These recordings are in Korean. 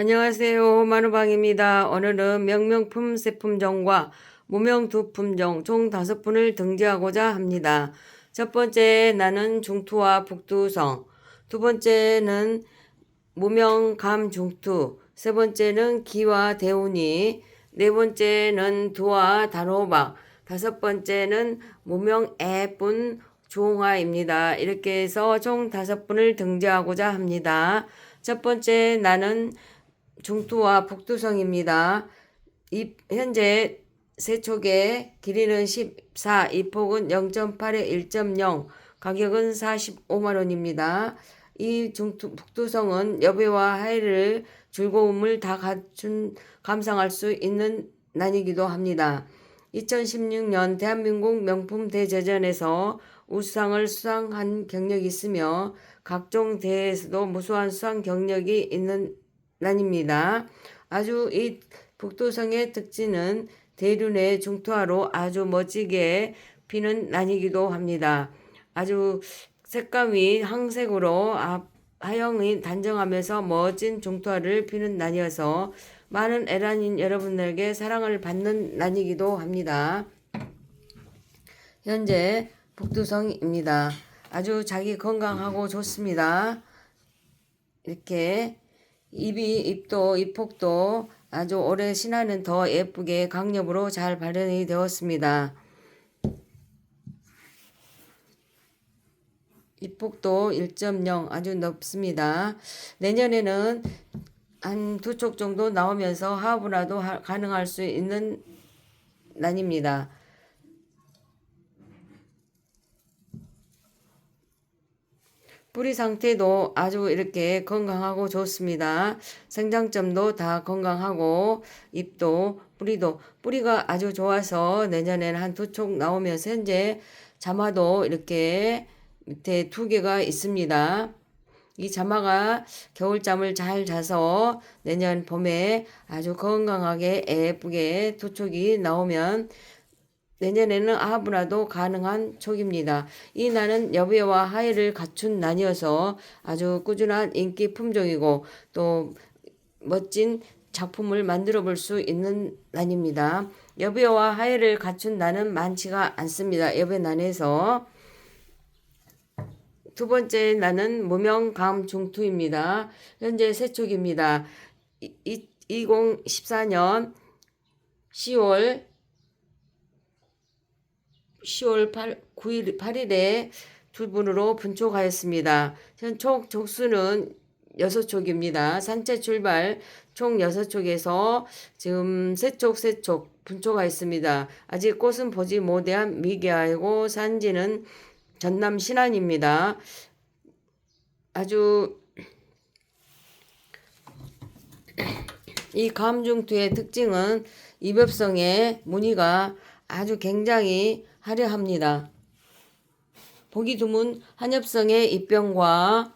안녕하세요. 마누방입니다. 오늘은 명명품 세 품종과 무명 두 품종 총 다섯 분을 등재하고자 합니다. 첫 번째 나는 중투와 북두성, 두 번째는 무명 감중투, 세 번째는 기와 대운이, 네 번째는 두와 단호박, 다섯 번째는 무명 애뿐 조홍아입니다. 이렇게 해서 총 다섯 분을 등재하고자 합니다. 첫 번째 나는 중투와 북두성입니다. 이, 현재 세촉의 길이는 14, 이 폭은 0.8에 1.0, 가격은 45만 원입니다. 이 중투, 북두성은 여배와 하의를 즐거움을 다 갖춘 감상할 수 있는 난이기도 합니다. 2016년 대한민국 명품 대제전에서 우수상을 수상한 경력이 있으며 각종 대회에서도 무수한 수상 경력이 있는 난입니다. 아주 이 북두성의 특징은 대륜의 중투하로 아주 멋지게 피는 난이기도 합니다. 아주 색감이 항색으로 앞 하영이 단정하면서 멋진 중투화를 피는 난이어서 많은 에란인 여러분들에게 사랑을 받는 난이기도 합니다. 현재 북두성입니다. 아주 자기 건강하고 좋습니다. 이렇게 입이 입도 입폭도 아주 올해 신화는 더 예쁘게 강력으로 잘 발현이 되었습니다. 입폭도 1.0 아주 높습니다. 내년에는 한두쪽 정도 나오면서 하부라도 가능할 수 있는 난입니다. 뿌리 상태도 아주 이렇게 건강하고 좋습니다. 생장점도 다 건강하고 잎도 뿌리도 뿌리가 아주 좋아서 내년에는 한두쪽 나오면서 현재 자마도 이렇게 밑에 두 개가 있습니다. 이 자마가 겨울잠을 잘 자서 내년 봄에 아주 건강하게 예쁘게 두 촉이 나오면 내년에는 아하브라도 가능한 촉입니다. 이 난은 여배와 하의를 갖춘 난이어서 아주 꾸준한 인기 품종이고 또 멋진 작품을 만들어 볼 수 있는 난입니다. 여배와 하의를 갖춘 난은 많지가 않습니다. 여배 난에서 두 번째 난은 무명 감 중투입니다. 현재 세촉입니다. 2014년 10월 10월 8, 9일, 8일에 두 분으로 분촉하였습니다. 총 족수는 6촉입니다. 산채 출발 총 6촉에서 지금 3촉, 3촉 분촉하였습니다. 아직 꽃은 보지 못한 미개하고 산지는 전남 신안입니다. 아주 이 감중투의 특징은 이법성의 무늬가 아주 굉장히 화려합니다. 보기 드문 한엽성의 입병과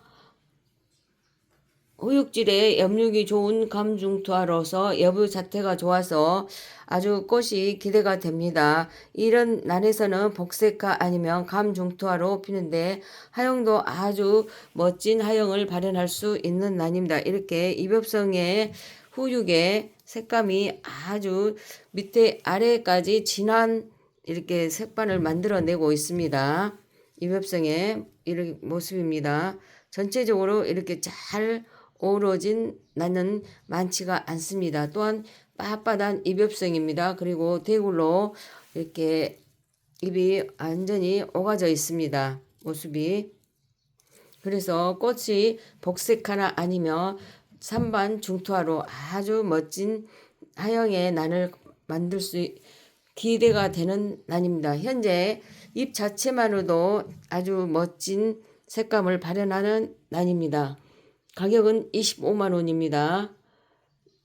후육질의 염육이 좋은 감중투하로서 여부 자태가 좋아서 아주 꽃이 기대가 됩니다. 이런 날에서는 복색화 아니면 감중투하로 피는데 하영도 아주 멋진 하영을 발현할 수 있는 날입니다. 이렇게 이법성의 후육의 색감이 아주 밑에 아래까지 진한 이렇게 색반을 만들어내고 있습니다. 이웹성의 이런 모습입니다. 전체적으로 이렇게 잘 어우러진 나는 많지가 않습니다. 또한 빳빳한 입엽성입니다. 그리고 대굴로 이렇게 입이 완전히 오가져 있습니다. 모습이. 그래서 꽃이 복색 하나 아니면 산반 중투화로 아주 멋진 하영의 난을 만들 수 기대가 되는 난입니다. 현재 잎 자체만으로도 아주 멋진 색감을 발현하는 난입니다. 가격은 25만 원입니다.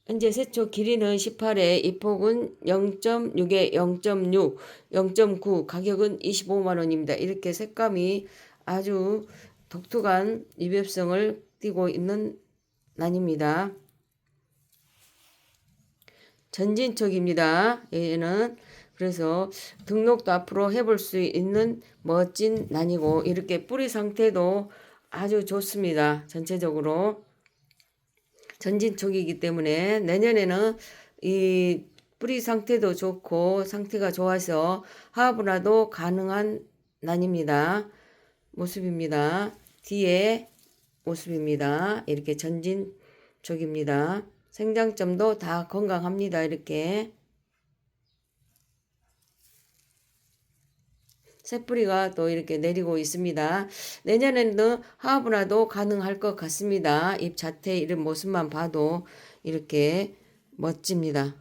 현재 세초 길이는 18에 잎폭은 0.6에 0.6, 0.9, 가격은 25만 원입니다. 이렇게 색감이 아주 독특한 입엽성을 띠고 있는 난입니다. 전진척입니다. 얘는 그래서 등록도 앞으로 해볼 수 있는 멋진 난이고 이렇게 뿌리 상태도 아주 좋습니다. 전체적으로 전진촉이기 때문에 내년에는 이 뿌리 상태도 좋고 상태가 좋아서 하브라도 가능한 난입니다. 모습입니다. 뒤에 모습입니다. 이렇게 전진촉입니다. 생장점도 다 건강합니다. 이렇게 새뿌리가 또 이렇게 내리고 있습니다. 내년에는 하브라도 가능할 것 같습니다. 잎 자태 이런 모습만 봐도 이렇게 멋집니다.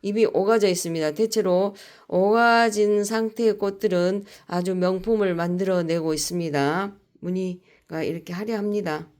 잎이 오가져 있습니다. 대체로 오가진 상태의 꽃들은 아주 명품을 만들어내고 있습니다. 무늬가 이렇게 화려합니다.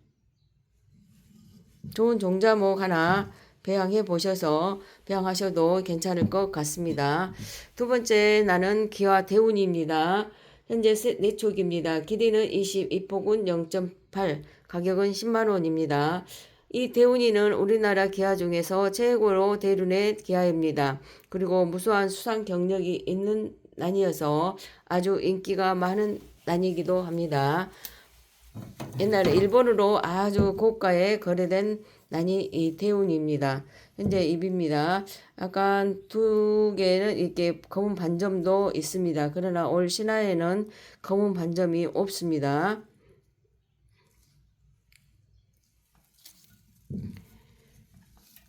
좋은 종자목 하나 배양해 보셔서 배양하셔도 괜찮을 것 같습니다. 두 번째 나는 기와 대운입니다. 현재 세- 네 촉입니다. 길이는 22폭은 0.8, 가격은 10만 원입니다. 이 대운이는 우리나라 기아 중에서 최고로 대륜의 기아입니다. 그리고 무수한 수상 경력이 있는 난이어서 아주 인기가 많은 난이기도 합니다. 옛날에 일본으로 아주 고가에 거래된 난이 이 대운입니다. 현재 입입니다. 약간 두 개는 이렇게 검은 반점도 있습니다. 그러나 올 신화에는 검은 반점이 없습니다.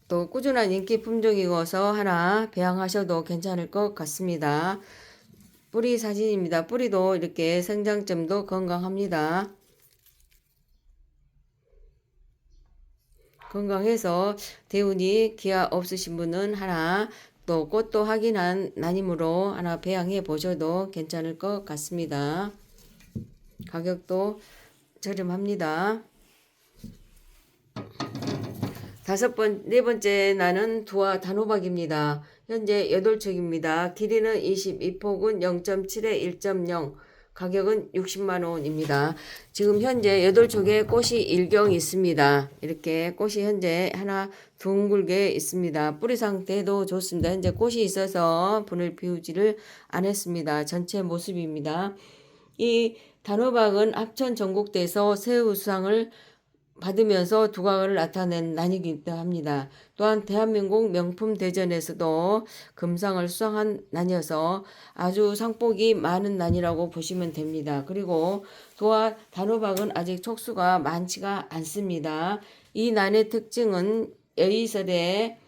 또 꾸준한 인기 품종이어서 하나 배양하셔도 괜찮을 것 같습니다. 뿌리 사진입니다. 뿌리도 이렇게 생장점도 건강합니다. 건강해서 대운이 기아 없으신 분은 하나 또 꽃도 확인한 난임으로 하나 배양해 보셔도 괜찮을 것 같습니다. 가격도 저렴합니다. 다섯 번, 네 번째 나는 두화 단호박입니다. 현재 여덟 촉입니다. 길이는 22폭은 0.7에 1.0, 가격은 60만 원입니다. 지금 현재 여덟 촉에 꽃이 일경 있습니다. 이렇게 꽃이 현재 하나 둥글게 있습니다. 뿌리 상태도 좋습니다. 현재 꽃이 있어서 분을 비우지를 않았습니다. 전체 모습입니다. 이 단호박은 합천 전국대에서 새우상을 받으면서 두각을 나타낸 난이기도 합니다. 또한 대한민국 명품 대전에서도 금상을 수상한 난이어서 아주 상복이 많은 난이라고 보시면 됩니다. 그리고 또한 단호박은 아직 촉수가 많지가 않습니다. 이 난의 특징은 여의설에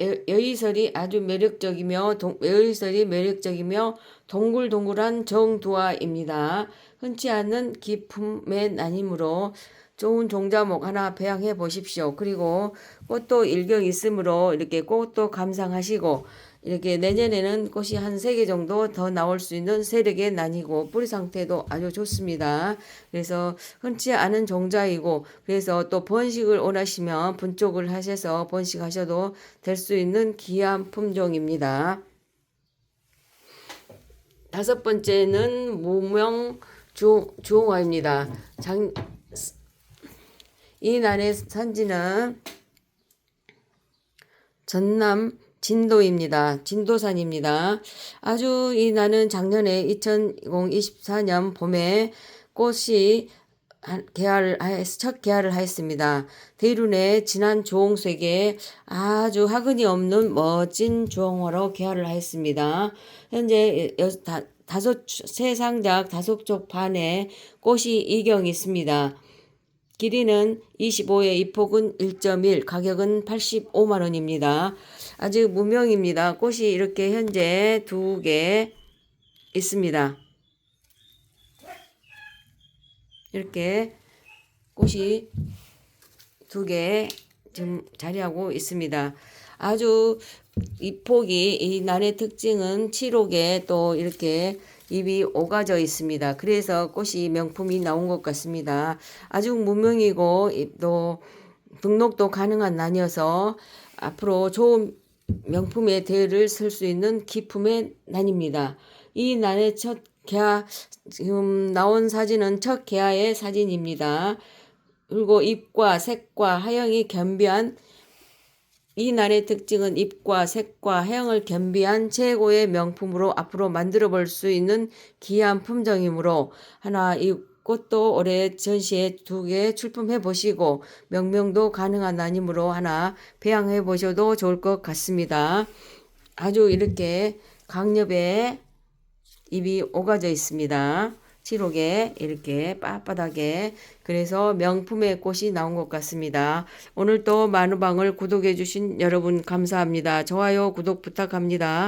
여- 여의설이 아주 매력적이며 동, 여의설이 매력적이며 동글동글한 정두화입니다. 흔치 않는 기품의 난이므로 좋은 종자목 하나 배양해 보십시오. 그리고 꽃도 일경 있으므로 이렇게 꽃도 감상하시고 이렇게 내년에는 꽃이 한 세 개 정도 더 나올 수 있는 세력의 난이고 뿌리 상태도 아주 좋습니다. 그래서 흔치 않은 종자이고 그래서 또 번식을 원하시면 분쪽을 하셔서 번식하셔도 될 수 있는 귀한 품종입니다. 다섯 번째는 무명 주, 주홍화입니다. 장, 이 난의 산지는 전남 진도입니다. 진도산입니다. 아주 이 나는 작년에 2024년 봄에 꽃이 한- 개화를 하- 첫 개화를 하였습니다. 대륜의 진한 주홍색에 아주 화근이 없는 멋진 주홍화로 개화를 하였습니다. 현재 여, 다, 다섯 세 상작 다섯 쪽 반에 꽃이 이경 있습니다. 길이는 25에 입폭은 1.1, 가격은 85만 원입니다. 아직 무명입니다. 꽃이 이렇게 현재 두 개 있습니다. 이렇게 꽃이 두 개 지금 자리하고 있습니다. 아주 이 폭이 이 난의 특징은 칠옥에 또 이렇게 잎이 오가져 있습니다. 그래서 꽃이 명품이 나온 것 같습니다. 아주 무명이고 또 등록도 가능한 난이어서 앞으로 좋은 명품의 대를 쓸 수 있는 기품의 난입니다. 이 난의 첫 개화 지금 나온 사진은 첫 개화의 사진입니다. 그리고 잎과 색과 하영이 겸비한 이 날의 특징은 잎과 색과 해양을 겸비한 최고의 명품으로 앞으로 만들어 볼 수 있는 귀한 품종이므로 하나 이 꽃도 올해 전시에 두 개 출품해 보시고 명명도 가능한 난임으로 하나 배양해 보셔도 좋을 것 같습니다. 아주 이렇게 강엽에 잎이 오가져 있습니다. 칠옥에 이렇게 빳빳하게 그래서 명품의 꽃이 나온 것 같습니다. 오늘 또 마누방을 구독해 주신 여러분 감사합니다. 좋아요 구독 부탁합니다.